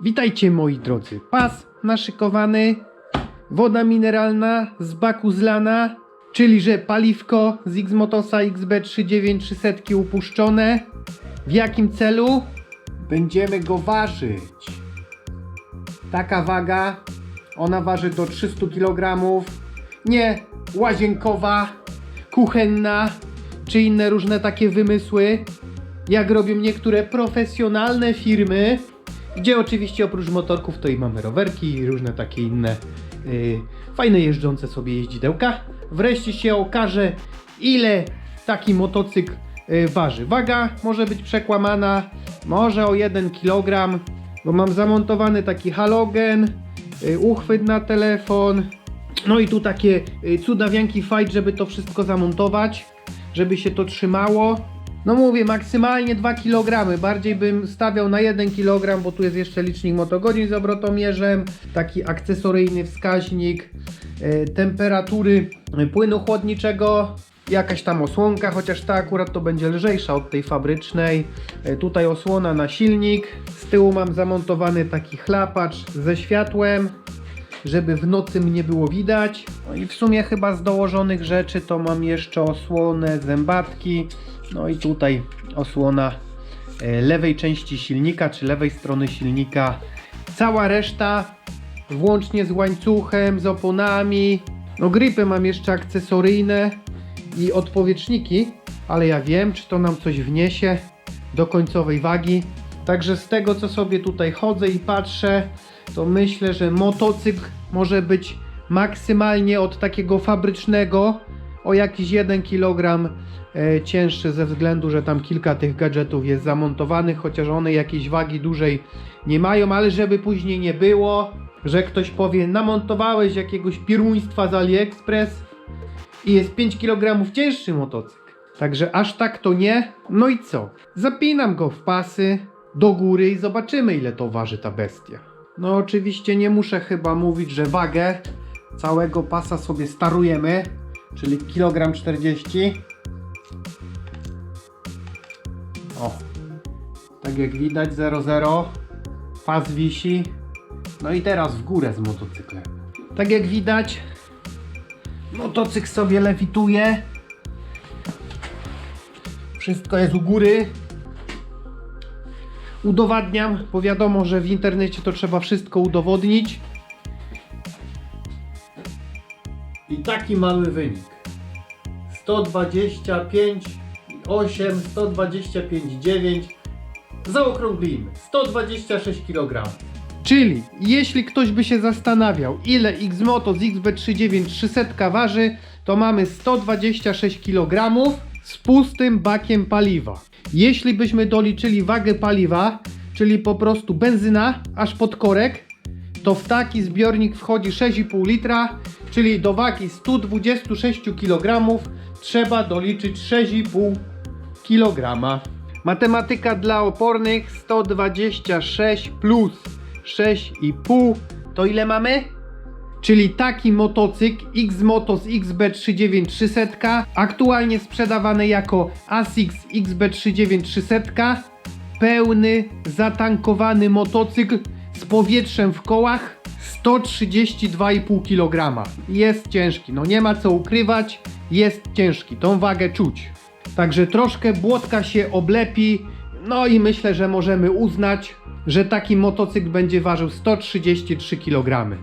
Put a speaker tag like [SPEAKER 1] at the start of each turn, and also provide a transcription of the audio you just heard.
[SPEAKER 1] Witajcie moi drodzy. Pas naszykowany, woda mineralna z baku zlana, czyli że paliwko z Xmotosa XB39300 upuszczone. W jakim celu? Będziemy go ważyć. Taka waga, ona waży do 300 kg. Nie łazienkowa, kuchenna, czy inne różne takie wymysły, jak robią niektóre profesjonalne firmy, gdzie oczywiście oprócz motorków to i mamy rowerki i różne takie inne yy, fajne jeżdżące sobie jeździdełka. Wreszcie się okaże, ile taki motocykl yy, waży. Waga może być przekłamana, może o 1 kg, bo mam zamontowany taki halogen, yy, uchwyt na telefon, no i tu takie y, cudawianki fajt, żeby to wszystko zamontować, żeby się to trzymało. No mówię, maksymalnie 2 kg, bardziej bym stawiał na 1 kg, bo tu jest jeszcze licznik motogodzin z obrotomierzem, taki akcesoryjny wskaźnik, y, temperatury płynu chłodniczego, jakaś tam osłonka, chociaż ta akurat to będzie lżejsza od tej fabrycznej. Y, Tutaj osłona na silnik, z tyłu mam zamontowany taki chlapacz ze światłem, żeby w nocy mnie było widać. No i w sumie chyba z dołożonych rzeczy to mam jeszcze osłonę zębatki, no i tutaj osłona e, lewej części silnika, czy lewej strony silnika. Cała reszta, włącznie z łańcuchem, z oponami. No gripy mam jeszcze akcesoryjne i odpowietrzniki, ale ja wiem, czy to nam coś wniesie do końcowej wagi. Także z tego, co sobie tutaj chodzę i patrzę, to myślę, że motocykl może być maksymalnie od takiego fabrycznego o jakiś 1 kg e, cięższy ze względu, że tam kilka tych gadżetów jest zamontowanych, chociaż one jakiejś wagi dużej nie mają, ale żeby później nie było, że ktoś powie, namontowałeś jakiegoś piruństwa z AliExpress i jest 5 kg cięższy motocykl. Także aż tak to nie. No i co? Zapinam go w pasy do góry i zobaczymy ile to waży ta bestia. No oczywiście nie muszę chyba mówić, że wagę całego pasa sobie starujemy, czyli kilogram 40. O. Tak jak widać 0,0. Pas wisi. No i teraz w górę z motocyklem. Tak jak widać motocykl sobie lewituje. Wszystko jest u góry. Udowadniam, bo wiadomo, że w internecie to trzeba wszystko udowodnić. I taki mamy wynik. 125,8, 125,9. Zaokrąglimy. 126 kg. Czyli jeśli ktoś by się zastanawiał, ile Xmoto z XB39 300 waży, to mamy 126 kg z pustym bakiem paliwa. Jeśli byśmy doliczyli wagę paliwa, czyli po prostu benzyna aż pod korek, to w taki zbiornik wchodzi 6,5 litra, czyli do wagi 126 kg trzeba doliczyć 6,5 kg. Matematyka dla opornych 126 plus 6,5 to ile mamy? Czyli taki motocykl Xmotos XB39300 aktualnie sprzedawany jako ASICS XB39300 pełny, zatankowany motocykl z powietrzem w kołach 132,5 kg. Jest ciężki, no nie ma co ukrywać, jest ciężki, tą wagę czuć. Także troszkę błotka się oblepi, no i myślę, że możemy uznać, że taki motocykl będzie ważył 133 kg.